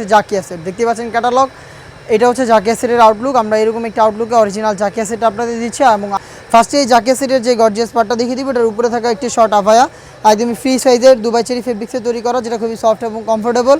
হচ্ছে জাকিয়া সেট দেখতে পাচ্ছেন ক্যাটালগ এটা হচ্ছে জাকিয়া সেটের আউটলুক আমরা এরকম একটা আউটলুকে অরিজিনাল জাকিয়া সেট আপনাদের দিচ্ছি। এবং ফার্স্টে এই জাকিয়া সেটের যে গর্জিয়াস পার্টটা দেখিয়ে দিব, এটার উপরে থাকা একটি শর্ট আভায়া। একদমই ফ্রি সাইজের দুবাই চেরি ফেব্রিক্সে তৈরি করা, যেটা খুবই সফট এবং কমফোর্টেবল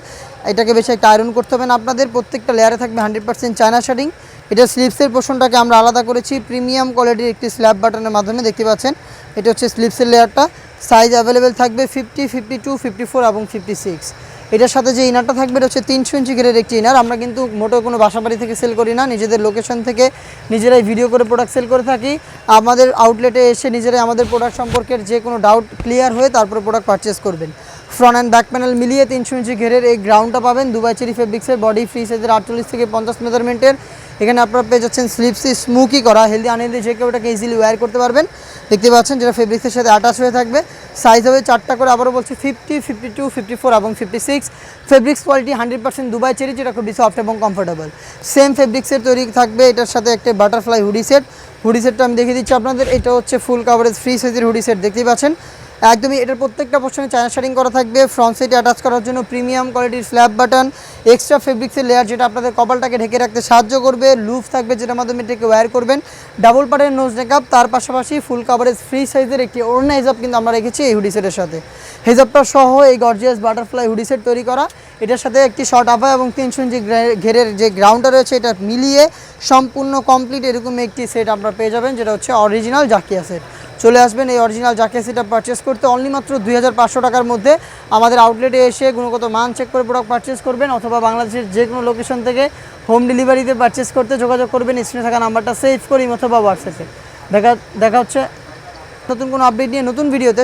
এটাকে বেশি একটা আয়রন করতে হবে না আপনাদের। প্রত্যেকটা লেয়ারে থাকবে হান্ড্রেড পার্সেন্ট চায়না শাড়িং এটা স্লিপসের পোর্শনটাকে আমরা আলাদা করেছি। প্রিমিয়াম কোয়ালিটির একটি স্ল্যাব বাটনের মাধ্যমে দেখতে পাচ্ছেন। এটা হচ্ছে স্লিপসের লেয়ারটা সাইজ অ্যাভেলেবেল থাকবে fifty fifty two fifty four এবং ফিফটি সিক্স এটার সাথে যে ইনারটা থাকবে, এটা হচ্ছে তিনশো ইঞ্চি ঘেরের একটি ইনার আমরা কিন্তু মোটো কোনো বাসাবাড়ি থেকে সেল করি না, নিজেদের লোকেশন থেকে নিজেরাই ভিডিও করে প্রোডাক্ট সেল করে থাকি। আমাদের আউটলেটে এসে নিজেরাই আমাদের প্রোডাক্ট সম্পর্কের যে কোনো ডাউট ক্লিয়ার হয়ে তারপরে প্রোডাক্ট পারচেস করবেন। ফ্রন্ট অ্যান্ড ব্যাক প্যানেল মিলিয়ে তিনশো ইঞ্চি ঘেরের এই গ্রাউন্ডটা পাবেন। দুবাই চেরি ফেব্রিক্সের বডি ফ্রি সাইজের আটচল্লিশ থেকে পঞ্চাশ মেজারমেন্টের এখানে আপনারা পেয়ে যাচ্ছেন স্লিপসি স্মুকি করা হেলদি আনহেলদি যে কেউ এটাকে ইজিলি ওয়্যার করতে পারবেন। দেখতে পাচ্ছেন যেটা ফেব্রিক্সের সাথে অ্যাটাচ হয়ে থাকবে সাইজ হবে চারটা করে, আবারও বলছি fifty fifty two fifty four এবং fifty six fabrics quality hundred percent Dubai cherry, যেটা খুবই সফট এবং কমফোর্টেবল সেম ফেব্রিক্সের তৈরি থাকবে, এটার সাথে একটা বাটারফ্লাই হুডি সেট হুডি সেটটা আমি দেখিয়ে দিচ্ছি আপনাদের, এটা হচ্ছে ফুল কাভারেজ ফ্রি সাইজের হুডি সেট দেখতেই পাচ্ছেন। একদমই এটার প্রত্যেকটা পোর্শনে চায়না শাড়িং করা থাকবে। ফ্রন্ট সাইডে অ্যাটাচ করার জন্য প্রিমিয়াম কোয়ালিটির স্ল্যাব বাটন এক্সট্রা ফেব্রিক্সের লেয়ার যেটা আপনাদের কপালটাকে ঢেকে রাখতে সাহায্য করবে লুফ থাকবে যেটার মাধ্যমে এটাকে ওয়্যার করবেন ডাবল পার্টের নোজ মেকআপ তার পাশাপাশি ফুল কাভারেজ ফ্রি সাইজের একটি ওড়না হিজাব কিন্তু আমরা রেখেছি এই হুডি সেটের সাথে। হেজাবটা সহ এই গর্জিয়াস বাটারফ্লাই হুডি সেট তৈরি করা। এটার সাথে একটি শর্ট আফা এবং তিনশো ইঞ্চি ঘেরের যে গ্রাউন্ডটা রয়েছে এটা মিলিয়ে সম্পূর্ণ কমপ্লিট এরকম একটি সেট আপনারা পেয়ে যাবেন, যেটা হচ্ছে অরিজিনাল জাকিয়া সেট চলে আসবেন এই অরিজিনাল জাকিয়া সেটা পারচেস করতে অনলি মাত্র দুই হাজার পাঁচশো টাকার মধ্যে আমাদের আউটলেটে এসে গুণগত মান চেক করে প্রোডাক্ট পারচেস করবেন অথবা বাংলাদেশের যে কোনো লোকেশন থেকে হোম ডেলিভারিতে পারচেস করতে যোগাযোগ করবেন স্ক্রিনে থাকা নাম্বারটা সেভ করি অথবা হোয়াটসঅ্যাপে দেখা দেখা হচ্ছে নতুন কোনো আপডেট নিয়ে নতুন ভিডিওতে